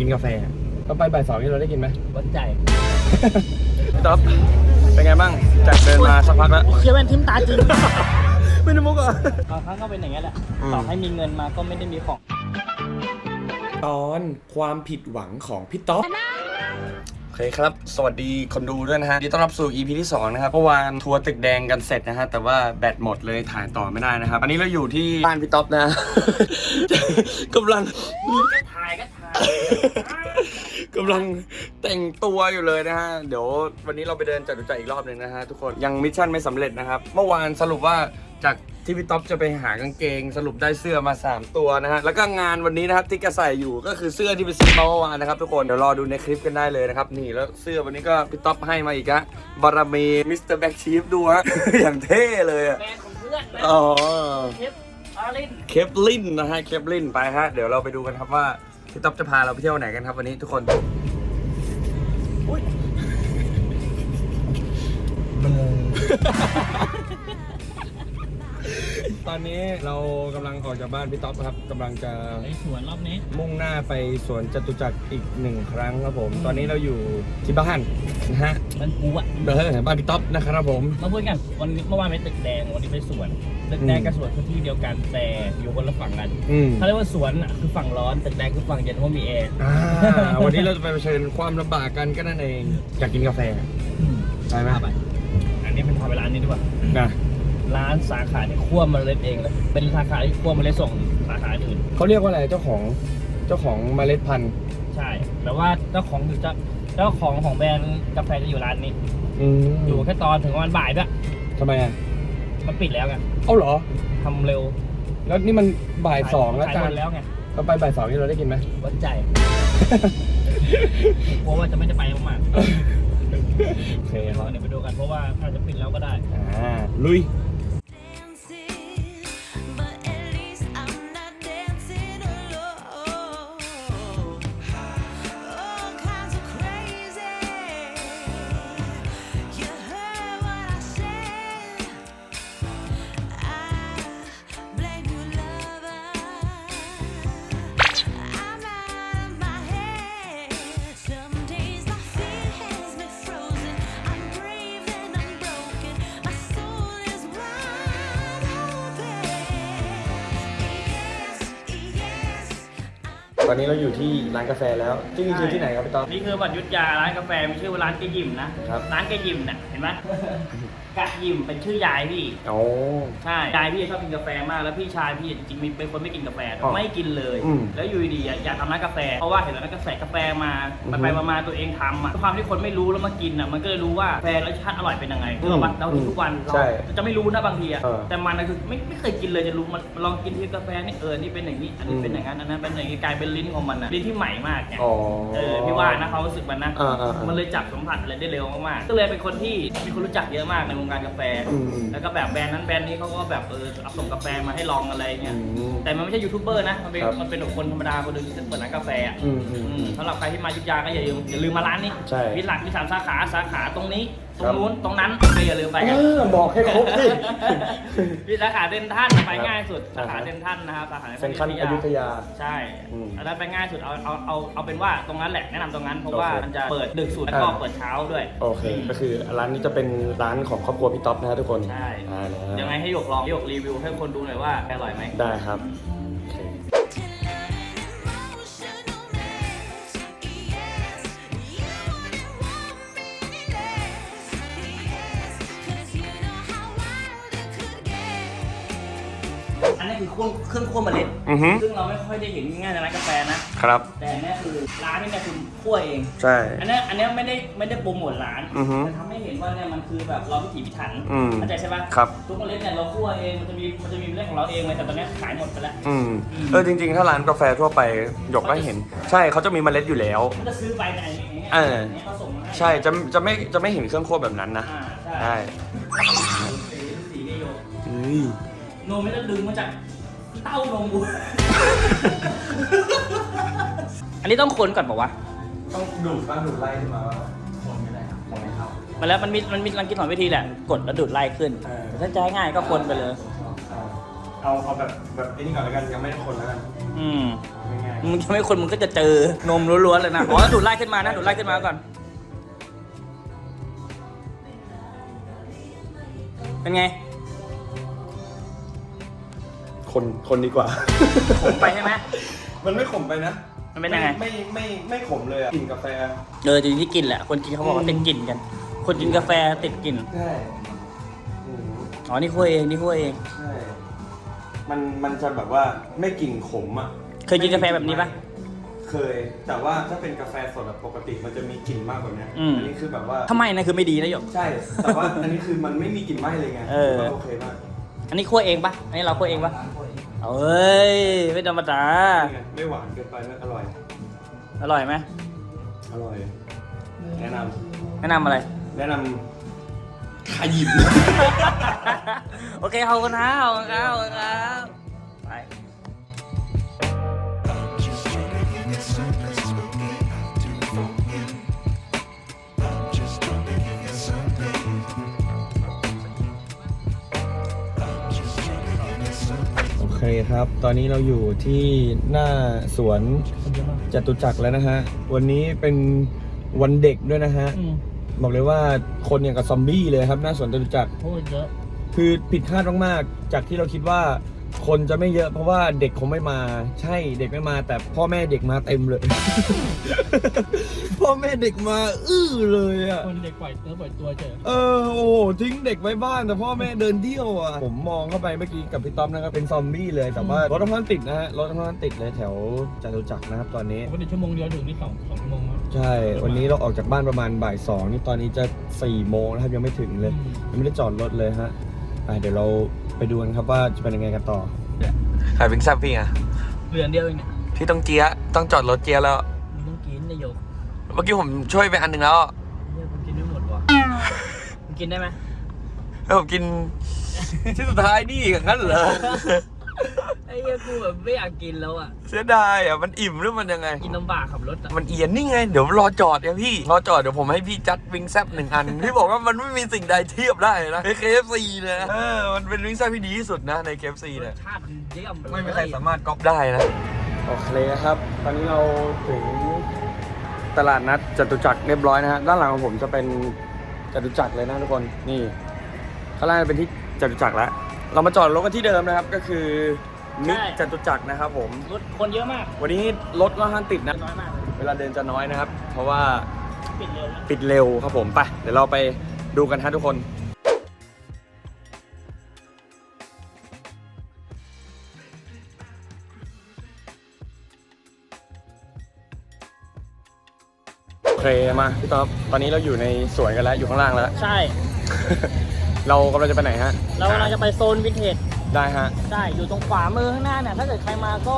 กินกาแฟก็ไปบ่ายสองนี่เราได้กินไหมวัดใจพี่ต๊อบเป็นไงบ้างจากเดินมาสักพักแล้ว เคียวแวนทิมตาจริงไม่ได้มุกอะบางครั้งก็เป็นอย่างนี้ยแหละอืม ต่อให้มีเงินมาก็ไม่ได้มีของ ตอนความผิดหวังของพี่ต๊อบโอเคครับ สวัสดีคนดูด้วยนะฮะยินดีต้อนรับสู่ EP ที่ 2 นะครับเมื่อวานทัวร์ตึกแดงกันเสร็จนะฮะ แต่ว่าแบตหมดเลยถ่ายต่อไม่ได้นะครับ อันนี้เราอยู่ที่บ้านพี่ต๊อบนะ กำลัง ถ่ายก็ถ่ายกำลังแต่งตัวอยู่เลยนะฮะ เดี๋ยววันนี้เราไปเดินจตุจักรอีกรอบหนึ่งนะฮะทุกคน ยังมิชชั่นไม่สำเร็จนะครับ เมื่อวานสรุปว่าจาก ที่พี่ต๊อบจะไปหากางเกงสรุปได้เสื้อมา 3 ตัวนะฮะ แล้วก็งานวันนี้นะครับที่แกใส่อยู่ก็คือเสื้อที่ไปซื้อมาเมื่อวานนะครับทุกคนเดี๋ยวรอดูในคลิปกันได้เลยนะครับ นี่แล้วเสื้อวันนี้ก็พี่ต๊อบให้มาอีกฮะบารมีมิสเตอร์แบ็กชีฟดูฮะ อย่างเท่เลยอะแฟนของเพื่อนนะอ๋อเทปอารินเคปลินนะฮะเคปลินไปฮะเดี๋ยวเราไปดูกันครับว่าพี่ต๊อบจะพาเราไปเที่ยวไหนกันครับวันนี้ทุกคนอุ๊ย ตอนนี้เรากำลังออกจากบ้านพี่ต๊อบครับกำลังจะในสวนรอบนี้ มุ่งหน้าไปสวนจตุจักรอีกหนึ่งครั้งครับผม ตอนนี้เราอยู่ที่บ้านนะฮะมันกูอะเดินบ้านพี่ต๊อบนะครับผม มาพูดกันวันนี้เมื่อวานไปตึกแดงวันนี้ไปสวนตึกแดงกับสวนคือที่เดียวกันแต่อยู่คนละฝั่งกันอืมเขาเรียกว่าสวนอะคือฝั่งร้อนตึกแดงคือฝั่งเย็นเพราะมีแอร์อ่าวันนี้เราจะไปเผชิญความลำบากกันก็นั่นเองอยากกินกาแฟไปไหมไปอันนี้เป็นพาไปร้านนี้ดีกว่านะ ร้านสาขาที่คั่วเมล็ดเองเลยเป็นสาขาที่คั่วเมล็ดส่งสาขาอื่น เขาเรียกว่าอะไรเจ้าของเจ้าของเมล็ดพันธุ์ใช่ แต่ว่าเจ้าของอยู่เจ้าเจ้าของของแบรนด์กาแฟจะอยู่ร้านนี้ อืมอยู่แค่ตอนถึงวันบ่ายด้วยทำไมอะมันปิดแล้วไงเอ้าเหรอ ทำเร็วแล้วนี่มันบ่ายสองแล้วขายจาหมนดแล้วไงเราไปบ่ายสองนี่เราได้กินไหม วัดใจกลัวว่าจะไม่ได้ไปมากโอเคๆครับ เดี๋ยวไปดูกันเพราะว่าอาจจะปิดแล้วก็ได้ อ่าลุย ตอนนี้เราอยู่ที่ร้านกาแฟแล้วที่นี่คือที่ไหนครับพี่ต๊อบนี่คือบัตรยุทธยาร้านกาแฟมีชื่อว่าร้านแกยิมนะครับ ร้านแกยิมน่ะเห็นไหมกะยิมเป็นชื่อยายพี่ โอ้ ใช่ยายพี่ชอบกินกาแฟมากแล้วพี่ชายพี่จริงๆมีเป็นคนไม่กินกาแฟอ๋อไม่กินเลย อืมแล้วอยู่ดีๆอะอยากทำร้านกาแฟเพราะว่าเห็นร้านกาแฟกาแฟมาอือฮึไปไปๆมาๆตัวเองทำอะด้วยความที่คนไม่รู้แล้วมากินอะมันก็เลยรู้ว่ากาแฟรสชาติอร่อยเป็นยังไงคือแบบว่าเรากินทุกวันเราใช่จะไม่รู้นะบางทีอะเออแต่มันนะคือไม่ไม่เคยกินเลยจะรู้มันลองกินที่กาแฟนี่เออนี่เป็นอย่างนี้อันนี้เป็นอย่างนั้นอันนั้นเป็นอย่างนี้กลายเป็นลิ้นของมันอะลิ้นที่ใหม่มากไงอ๋อเออพี่ว่านะเขามรู้สึกมันนะอ่าอ่าอ่ามัมันเลยจับสัมผัสอะไรได้เร็วมากๆก็เลยเป็นคนที่มีคนรู้จักเยอะมากในวงการกาแฟอืมอืมแล้วก็แบบแบรนด์นั้นแบรนด์นี้เขาก็แบบเออเอาส่งกาแฟมาให้ลองอะไรเงี้ยอืมแต่มันไม่ใช่ยูทูบเบอร์นะมันเป็นครับ มันเป็นคนธรรมดาคนหนึ่งที่เปิดร้านกาแฟอะอืมอืมอืมสำหรับใครที่มาอยุธยาก็อย่าลืมอย่าลืมมาร้านนี้ใช่ มีหลักมีสามสาขาสาขาตรงนี้ ตรครังบนู้นตรงนั้นก็อย่าลืมไปกันเออบอกให้ครบสิ มีสาขาเดนท่านไปง่ายสุดครัสาบขาเดนท่านนะครับสาขาเซ็นทรัลอยุธยา ใช่อืมอันนั้นไปง่ายสุดเอาเอาเอาเอาเป็นว่าตรงนั้นแหละแนะนำตรงนั้นเพราะว่าโอเคมันจะเปิดดึกสุดแล้วก็อ่า เปิดเช้าด้วยโอเค ก็คือร้านนี้จะเป็นร้านของครอบครัวพี่ต๊อบนะฮะทุกคนใช่อ่านะยังไงให้หยกลองหยกรีวิวให้คนดูหน่อยว่าอร่อยไหมได้ครับ คือเครื่องเครื่องคั่วเมล็ดอือฮึ ซึ่งเราไม่ค่อยได้เห็นง่ายๆในร้านกาแฟนะ ครับ แต่อันเนี้ยคือร้านนี่เนี่ยคือคั่วเอง ใช่ อันเนี้ยอันเนี้ยไม่ได้ไม่ได้โปรโมทร้านอือฮึแต่ทำให้เห็นว่าเนี่ยมันคือแบบเราพิถีพิถันอืมเข้าใจใช่ปะครับ ทุกเมล็ดเนี่ยเราคั่วเองมันจะมีมันจะมีเมล็ดของเราเองเลยแต่ตอนเนี้ยขายหมดไปแล้วอืมอืมเออจริง ๆ ถ้าร้านกาแฟทั่วไปหยกก็เห็น ใช่เขาจะมีเมล็ดอยู่แล้ว มันจะซื้อไปในอย่างเงี้ยเออ นนี้เขาส่งมาให้ใช่จะจะไม่จะไม่เห็นเครื่องคั่วแบบนั้นนะอ่าใช่ใช่สีสีนี่โยเฮ้ยนมไม่ได้ดึงมาจาก เต้านมกูอันนี้ต้องคนก่อนบอกว่าวะต้องดูดบ้างดูดไล่ขึ้นมาคนไม่ได้ครับคนไม่เข้ามาแล้วมันมีมันมีรังกินหอยวิธีแหละ กดแล้วดูดไล่ขึ้นเออถ้าจะให้ง่ายก็คนไปเลย เอาเอาแบบแบบไอ้นี่ก่อนแล้วกันยังไม่ได้คนแล้วกันอืมง่ายมึงจะไม่คนมึงก็จะเจอนมล้วนๆเลยนะอ๋อดูดไล่ขึ้นมานะดูดไล่ขึ้นมาก่อน เป็นไง คนคนดีกว่าผมไปใช่ไหม มันไม่ขมไปนะมันเป็นยังไงไม่ไม่ไม่ไม่ขมเลยอะกลิ่นกาแฟ เออจริงที่กลิ่นแหละ คนกินเขาบอกว่าติดกลิ่นกัน คนกินกาแฟติดกลิ่น ใช่อืมอ๋อ นี่คั่วเอง นี่คั่วเอง ใช่ มันมันจะแบบว่าไม่กลิ่นขมอะเคยกินกาแฟแบบนี้ปะเคย แต่ว่าถ้าเป็นกาแฟสดแบบปกติมันจะมีกลิ่นมากกว่านี้อืม อันี้คือแบบว่าทำไมนะคือไม่ดีนะหยก ใช่ แต่ว่าอันนี้คือมันไม่มีกลิ่นไหม้เลยไงเออ ถืว่าโอเคมาก อันนี้คั่วเองปะอันนี้เราคั่วเองปะ เอ้ย ไม่ธรรมดา นี่ไงไม่หวานเกินไปนะอร่อย อร่อยไหมอร่อย แนะนแนะนำอะไรำแนะนำขยิบ โอเคเอากันนะเอากันครับเอากันครับไปโอเค ครับ ตอนนี้เราอยู่ที่หน้าสวนจตุจักรแล้วนะฮะ วันนี้เป็นวันเด็กด้วยนะฮะอืมบอกเลยว่าคนอย่างกับซอมบี้เลยครับ หน้าสวนจตุจักร โคตรเยอะ คือผิดคาดมากๆ จากที่เราคิดว่า คนจะไม่เยอะเพราะว่าเด็กคงไม่มา ใช่เด็กไม่มา แต่พ่อแม่เด็กมาเต็มเลย พ่อแม่เด็กมา อื้อเลยอะ คนเด็กปล่อยเนื้อปล่อยตัวเจอเออโอ้โหทิ้งเด็กไว้บ้านแต่พ่อแม่เดินเที่ยวอะ ผมมองเข้าไปเมื่อกี้กับพี่ต้อมนะครับเป็นซอมบี้เลยแต่ว่ารถน้ำมันติดนะฮะรถน้ำมันติดเลยแถวจตุจักรนะครับตอนนี้ วันนี้ชั่วโมงเดียวถึงนี่สองสองชั่วโมงแล้วใช่ วันนี้เราออกจากบ้านประมาณบ่ายสองนี่ตอนนี้จะสี่โมงแล้วครับยังไม่ถึงเลย ยังไม่ได้จอดรถเลยฮะอะเดี๋ยวเรา ไปดูกันครับว่าจะเป็นยังไงกันต่อ ขายเป็นแซบพี่อะเรือนเดียวเองเนี่ยที่ต้องเจียต้องจอดรถเจียแล้ว มึงต้องกินนายกเมื่อกี้ผมช่วยไปอันหนึ่งแล้วเฮียมึงกินไม่หมดวะมึงกินได้ไหม แล้วผมกิน ที่สุดท้ายนี่อย่างนั้นเหรอ ไอ้เหี้ยกูแบบไม่อยากกินแล้วอะ เสียดายอะมันอิ่มหรือมันยังไง กินลำบากขับรถอะมันเอียนนี่ไง เดี๋ยวรอจอดเนี่ยพี่ รอจอดเดี๋ยวผมให้พี่จัดวิงแซบหนึ่งอัน พี่บอกว่ามันไม่มีสิ่งใดเทียบได้นะใน KFC เนะเออมันเป็นวิงแซบที่ดีที่สุดนะใน KFC รเนี่ยสชาติมันเยี่ยมไม่มีใครสามารถก๊อปได้นะ โอเคครับ ตอนนี้เราถึงตลาดนัดจตุจักรเรียบร้อยนะฮะ ด้านหลังของผมจะเป็นจตุจักรเลยนะทุกคน นี่ข้างล่างเป็นที่จตุจักรแล้ว เรามาจอดรถกันที่เดิมนะครับก็คือมิตรจตุจักรนะครับผม รถคนเยอะมากวันนี้รถค่อนข้างติดนะ น้อยมากเลยเวลาเดินจะน้อยนะครับ เพราะว่าปิดเร็วนะปิดเร็วครับผมไปเดี๋ยวเราไปดูกันฮะทุกคน โอเคมาพี่ต๊อบตอนนี้เราอยู่ในสวนกันแล้วอยู่ข้างล่างแล้ว ใช่ เรากำลังจะไปไหนฮะเรากำลังจะไปโซนวินเทจได้ฮะใช่อยู่ตรงขวามือข้างหน้าเนี่ยถ้าเกิดใครมาก็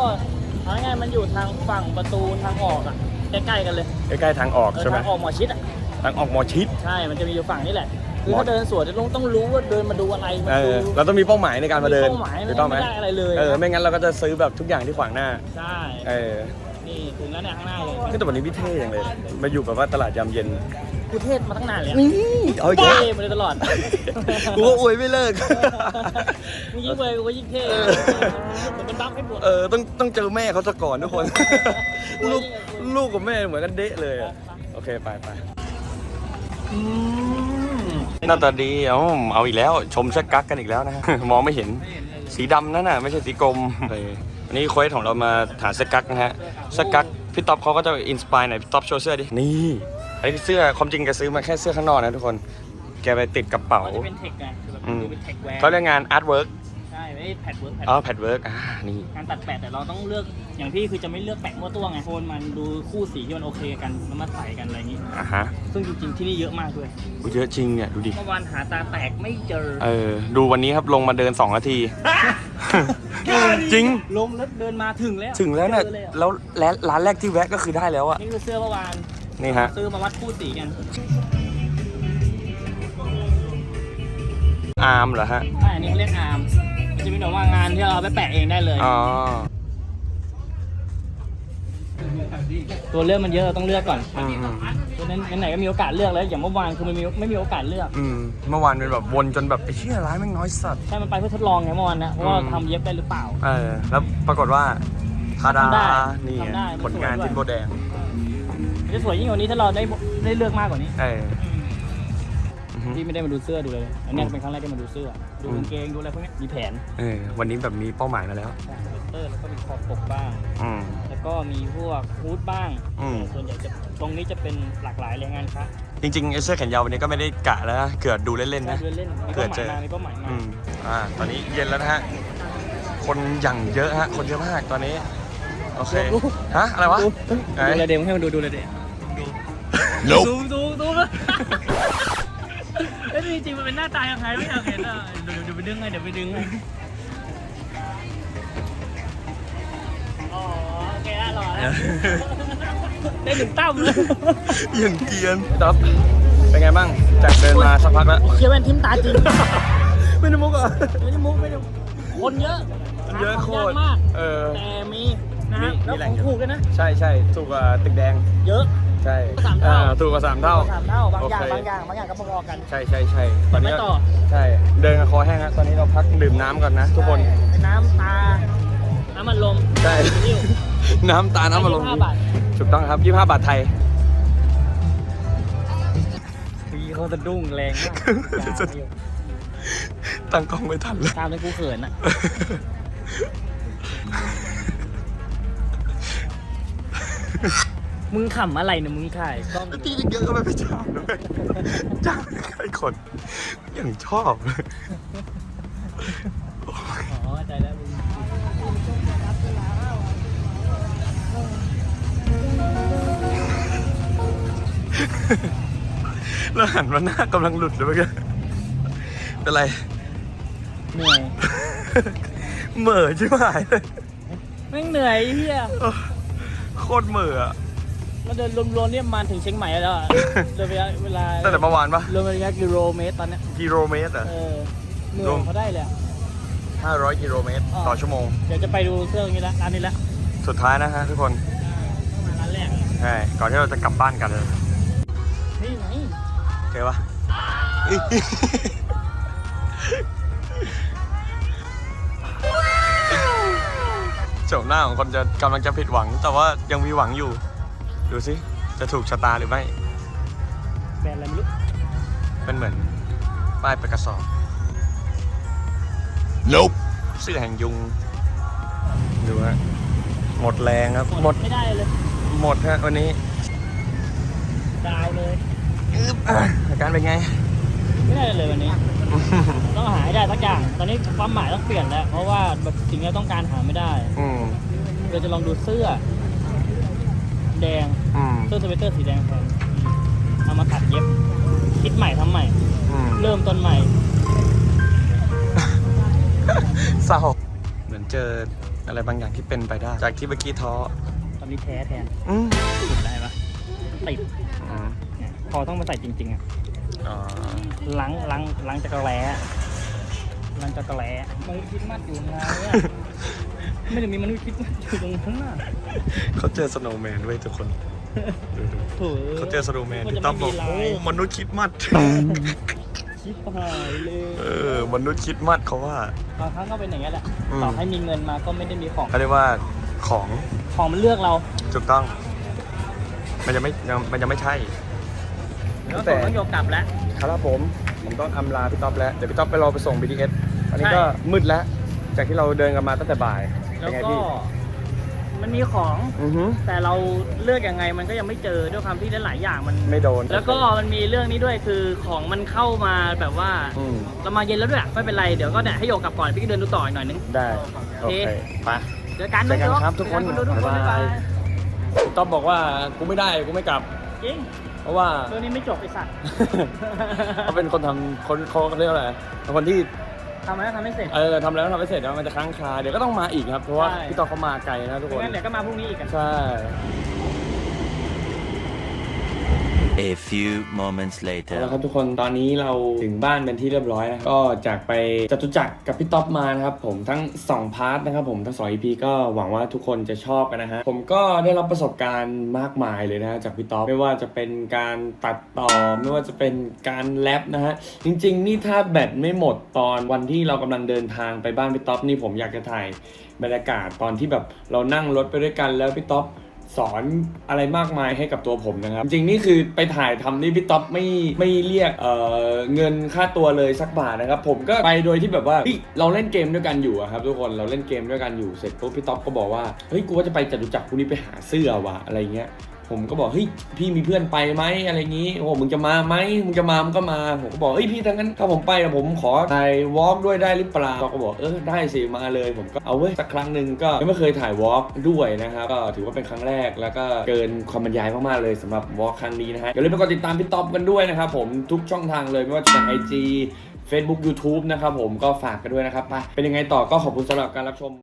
เอาง่ายๆมันอยู่ทางฝั่งประตูทางออกอะใกล้ๆกันเลยใกล้ๆทางออกเออใช่ไหมทางออกหมอชิดอะทางออกหมอชิด ใช่มันจะมีอยู่ฝั่งนี้แหละคือหมอ ถ้าเดินสวนจะต้องต้องรู้ว่าเดินมาดูอะไรมาเอดูอเราต้องมีเป้าหมายในการมาเดินเป้าหมายถูกต้องไหมไม่ได้อะไรเลย เออไม่งั้นเราก็จะซื้อแบบทุกอย่างที่ขวางหน้าใช่เออนี่ถึงแล้วเนี่ยข้างหน้าเลยนี่แต่วันนี้พี่เท่อย่างเลย มาอยู่แบบว่าตลาดยามเย็นกูเทศมาตั้งนานเลยอะนี่ เอาอีกเท่แล้วมาเลยตลอดกูก็อวยไม่เลิก มึงยิ่งไปกูก็ยิ่งเท่เหมือนเป็นบัฟให้ปวด เออต้องต้องเจอแม่เขาซะก่อนทุกคนอวยลูกอวยลูกกับแม่เหมือนกันเดะเลยอะโอเคไปไปหน้าตาดีเอาเอาอีกแล้วชมชักกักกันอีกแล้วนะฮะ มองไม่เห็นสีดำนั่นน่ะไม่ใช่สีกรมเออวันนี้โค้ชของเรามาหาสกักนะฮะสกักพี่ต๊อบเขาก็จะอินสปายหน่อยพี่ต๊อบโชว์เสื้อดินี่ ไอ้เสื้อความจริงแกซื้อมาแค่เสื้อข้างนอกนะทุกคน แกไปติดกระเป๋า มันจะเป็นเทคไงคือแบบอืมดูเป็นเทคแวร์เขาเรียกงานอาร์ตเวิร์กใช่ไม่ได้แพดเวิร์กแพดอ๋อแพดเวิร์กอ่านี่การตัดแปะแต่เราต้องเลือกอย่างพี่คือจะไม่เลือกแปะมั่วตัวไงโทนมันดูคู่สีที่มันโอเคกันแล้วมาใส่กันอะไรอย่างนี้อ่าฮะซึ่งจริงๆที่นี่เยอะมากด้วยอุ๊ยเยอะจริงเนี่ยดูดิเมื่อวานหาตาแตกไม่เจอเออดูวันนี้ครับลงมาเดิน2นาทีจริงลงแล้วเดินมาถึงแล้วถึงแล้วเนี่ยจออะแล้วร้านร้านแรกที่แวะก็คือได้แล้วอะนี่คือเสื้อเมื่อวาน นี่ฮะ ซื้อมาวัดคู่สีกันอาร์มเหรอฮะใช่อันนี้เขาเรียกอาร์มมันจะมีแบบว่างานที่เราเอาไปแปะเองได้เลย อ๋อ ตัวเลือกมันเยอะเราต้องเลือกก่อนอืมอืมตัวนั้นไหนๆก็มีโอกาสเลือกแล้ว อย่างเมื่อวานคือมันมีไม่มีโอกาสเลือก อืมเมื่อวานเป็นแบบวนจนแบบไอ้เชี่ยร้านแม่งน้อยสัตว์ ใช่ มันไปเพื่อทดลองไงเมื่อวานนะเพราะว่าอืม ทำเย็บได้หรือเปล่า เออ แล้วปรากฏว่าทาดา ทำได้นี่ไงทำได้ผลงานมันสวยด้วยทินโบแดง จะสวยยิ่งกว่านี้ถ้าเราได้ได้เลือกมากกว่านี้เอออือฮึพี่ไม่ได้มาดูเสื้อดูเลยอันเนี้ยอืมเป็นครั้งแรกที่มาดูเสื้อ ดูอืมกางเกงดูอะไรพวกเนี้ยมีแผนเออวันนี้แบบมีเป้าหมายมาแล้วเออแล้วก็มีคอปกบ้าง อืม แล้วก็มีพวกฮูดบ้างอืม ส่วนใหญ่จะตรงนี้จะเป็นหลากหลายแรงงานครับจริงๆไอ้เสื้อแขนยาววันนี้ก็ไม่ได้กะแล้วนะเกิดดูเล่นๆนะเล่นเล่นๆมีเผื่เป้าอหเจมายอมามีเป้าหมายมาอืมอ่า ตอนนี้เย็นแล้วนะฮะ คนอย่างเยอะฮะ คนเยอะมากตอนนี้ โอเค ฮะ อะไรวะไหนดูเลยเดมให้มันดูดูเลยเดมดู Nope ซูมซูมซูมเอ้ยจริงๆมันเป็นหน้าตายังไงไม่อยากเห็นอะเดี๋ยวเดี๋ยวไปดึงไงเดี๋ยวไปดึงไงอ๋อโอเคละหล่อแล้วได้ถึงตั้มเลยอย่างเกรียนต๊อบเป็นไงบ้าง จากเดินมาสักพักแล้วเคียแว่นทิมตาจริง ไม่ได้มุกอะไม่ได้มุกไม่ได้มุกคนเยอะเยอะโคตรหาของยากมากเออแต่มีนะมีฮะมีแล้วแหขล่องงถูกด้วยนะ ใช่ใช่ถูกกว่าตึกแดง เยอะ ใช่สามเท่า อ่ถูกกว่าสามเท่า สามเท่าบางอย่างโอเค บางอย่างบางอย่างก็พอๆกัน ใช่ใช่ใช่ตอนนี้ไม่ต่อ ใช่เดินกับคอแห้งฮะตอนนี้เราพักดื่มน้ำก่อนนะ ทุกคนเป็นน้ำตา น้ำมันลมใช่นิ่วน้ำตาน้ำมันลมยี่สิบห้าบาทถูกต้องครับ25บาทไทยพี่เขาจะดุ้งแรงมากอย่าไปอยู่ตั้งกล้องไม่ทันเลย ตามในกูเขินอะ มึงขำอะไรเนี่ยมึงถ่ายกล้องตีเยอะก็ไม่ไปจ้างเลยจ้างใครคนอย่างชอบเลยอ๋อใจแล้วมึงแล้วหันมาหน้ากำลังหลุดเลยเมื่อกี้เป็นไร เหนื่อยเหม่อใช่ไหมเลยแม่งเหนื่อยไอ้เฮียโคตรเหม่อ อะเราเดินรวมๆเนี่ยมาถึงเชียงใหม่แล้วอะเดินระยะเวลาตั้งแต่เมื่อวานปะรวมระยะกิโลเมตรตอนเนี้ยกิโลเมตรอะเออเหนื่รอวมยเขาได้เลยอะ 500กิโลเมตรอ๋อ ต่อชั่วโมง เดี๋ยวจะไปดูเครื่องนี้ละร้านนี้ละสุดท้ายนะฮะทุกคนมาร้านแรกอะใช่ ก่อนที่เราจะกลับบ้านกันเลยนี่ไงโอเคปะโฉมหน้าของคนจะกำลังจะผิดหวัง แต่ว่ายังมีหวังอยู่ ดูสิ จะถูกชะตาหรือไม่ แบรนด์อะไรไม่รู้เป็นเหมือนป้ายประกาศสอบ nope เสื้อแห่งยุง ดูฮะ หมดแรงครับ หมด ไม่ได้เลย หมดฮะวันนี้ ดาวเลย อึ๊บอะอาการเป็นไง ไม่ได้เลยวันนี้ ต้องหาให้ได้สักอย่าง ตอนนี้ความหมายต้องเปลี่ยนแล้ว เพราะว่าแบบสิ่งที่เราต้องการหาไม่ได้ อืมเราจะลองดูเสื้อ แดงอืมเสื้อสเวตเตอร์สีแดงแทนเอามาตัดเย็บ คิดใหม่ทำใหม่อืมเริ่มต้นใหม่ เศร้าเหมือนเจออะไรบางอย่างที่เป็นไปได้ จากที่เมื่อกี้ท้อตอนนี้แท้แทนอืมติดได้ปะติดอืมเนี่ยพอต้องมาใส่จริงๆอะอ๋อล้างล้างล้างจักรแล้ล้างจักรแล้มนุษย์คิดมัดอยู่ไงอะ ไม่ได้มีมนุษย์คิดมัดอยู่ตรงนั้นน่ะเขาเจอสโนว์แมนด้วยทุกคนดูดูโถ่เขาเจอสโนว์แมนมันที่จะต้อมไม่บมีอกลาโอ้ยมนุษย์คิดมัด ชิบหายเลยเออ มนุษย์คิดมัดเขาว่า บางครั้งก็เป็นอย่างนี้ยแหละอืม ต่อให้มีเงินมาก็ไม่ได้มีของเขาเรียกว่าของของมันเลือกเราถูกต้อง มันยังไม่ยังมันยังไม่ใช่ แล้วแต่ผมต้องโยกกลับแล้ว ครับผม ผมต้องอำลาพี่ต๊อบแล้ว เดี๋ยวพี่ต๊อบไปรอไปส่ง BTS อันนี้ใช่ก็มืดแล้ว จากที่เราเดินกันมาตั้งแต่บ่าย แล้เป็วนไงก็พี่มันมีของอือฮึ แต่เราเลือกยังไงมันก็ยังไม่เจอด้วยความที่หลายๆอย่างมัน ไม่โดนแล้วก็มันมีเรื่องนี้ด้วยคือของมันเข้ามาแบบว่าอืมเรามาเย็นแล้วด้วยไม่เป็นไรเดี๋ยวก็เนี่ยให้โยกกลับก่อนพี่ก็เดินดูต่ออีกหน่อยนึง ได้ โอเคไป เจอกันเจอกันครับทุกคนเจอดูทุกคนบ๊ายบายบ๊ายบายพี่ต๊อบบอกว่ากูไม่ได้กูไม่กลับ จริงเพราะว่าตัวนี้ไม่จบไอสัตว์ เขาเป็นคนทำคนเขาเรียกว่าอะไรเป็นคนที่ ทำไมทำไม่เสร็จ เออทำแล้วทำไม่เสร็จแล้วมันจะค้างคาเดี๋ยวก็ต้องมาอีกครับเพราะว่าใช่ พี่ต๊อบเขามาไกลนะทุกคน งั้นเดี๋ยวก็มาพรุ่งนี้อีกกันใช่ A few moments เอา later. ละครับทุกคนตอนนี้เราถึงบ้านเป็นที่เรียบร้อยนะก็จากไปจตุจักรกับพี่ต๊อบมานะครับผมทั้ง 2 พาร์ทนะครับผมทั้งสอง EP ก็หวังว่าทุกคนจะชอบกันนะฮะผมก็ได้รับประสบการณ์มากมายเลยนะจากพี่ต๊อบไม่ว่าจะเป็นการตัดต่อไม่ว่าจะเป็นการแรปนะฮะจริง ๆ นี่ถ้าแบตไม่หมดตอนวันที่เรากำลังเดินทางไปบ้านพี่ต๊อบนี่ผมอยากจะถ่ายบรรยากาศตอนที่แบบเรานั่งรถไปด้วยกันแล้วพี่ต๊อบ สอนอะไรมากมายให้กับตัวผมนะครับ จริงนี่คือไปถ่ายทำนี่พี่ต๊อบไม่ไม่เรียกเเงินค่าตัวเลยสักบาทนะครับ ผมก็ไปโดยที่แบบว่าเฮ้ยเราเล่นเกมด้วยกันอยู่ครับ ทุกคนเราเล่นเกมด้วยกันอยู่เสร็จปุ๊บพี่ต๊อบก็บอกว่าเฮ้ยกูว่าจะไปจตุจักรพรุ่งนี้ไปหาเสื้อว่ะอะไรเงี้ย ผมก็บอกเฮ้ยพี่มีเพื่อนไปไหมอะไรงี้โอ้มึงจะมาไหมมึงจะมามึงก็มาผมก็บอกเฮ้ยพี่ทั้งนั้นถ้าผมไปอะผมขอถ่ายวอล์กด้วยได้หรือเปล่าเขาก็บอกเออได้สิมาเลย ผมก็เอาเว้ยสักครั้งหนึ่งก็ยังไม่เคยถ่ายวอล์กด้วยนะครับก็ถือว่าเป็นครั้งแรกแล้วก็เกินความบรรยายมากๆเลยสำหรับวอล์กครั้งนี้นะฮะอย่าลืมไปกดติดตามพี่ต๊อบกันด้วยนะครับผมทุกช่องทางเลยไม่ว่าจะเป็น IG Facebook YouTube นะครับผมก็ฝากกันด้วยนะครับไปเป็นยังไงต่อก็ขอบคุณสำหรับการรับชม